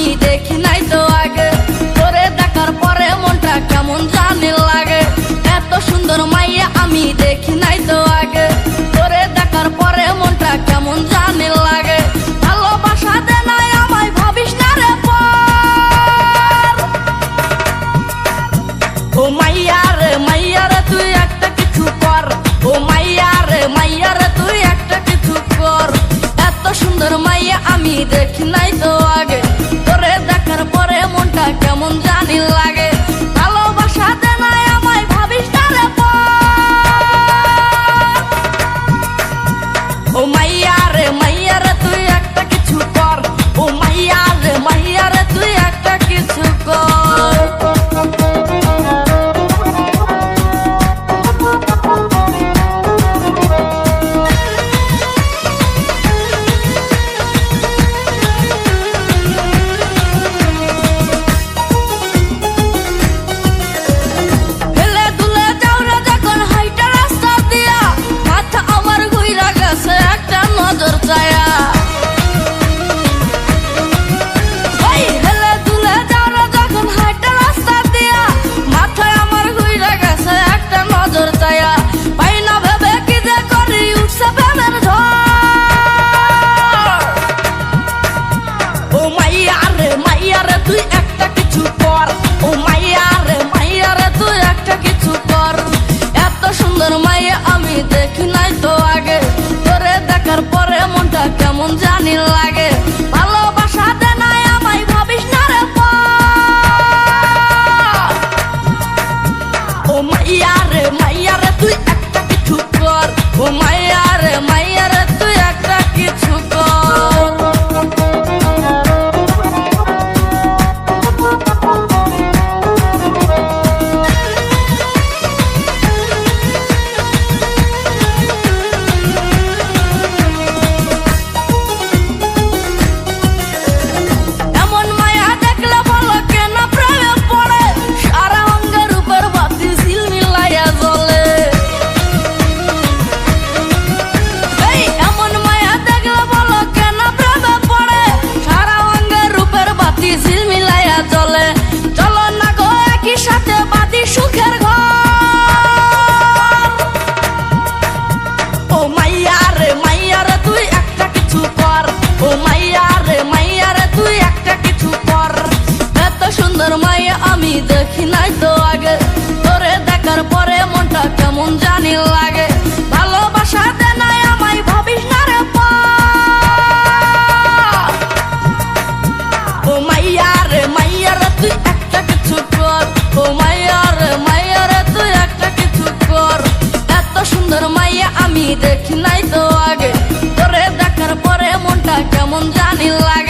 আমি দেখি ও মাইয়া রে মাইয়া রে একটা কিছু এত সুন্দর মাইয়া আমি দেখি নাই তো আগে। তোরে দেখার পরে মনটা কেমন জানি লাগে। আমি দেখি নাই তো আগে। তোরে দেখার পরে মনটা কেমন জানি লাগে। ভালোবাসা দে নাই আমায়, ভাবিস না রে ও মাইয়া রে মাইয়া রে, তুই একটা কিছু কর। ও মাইয়া রে মাইয়া রে, তুই একটা কিছু কর। এত সুন্দর মাইয়া আমি দেখি নাই তো আগে। তোরে দেখার পরে মনটা কেমন জানি লাগে।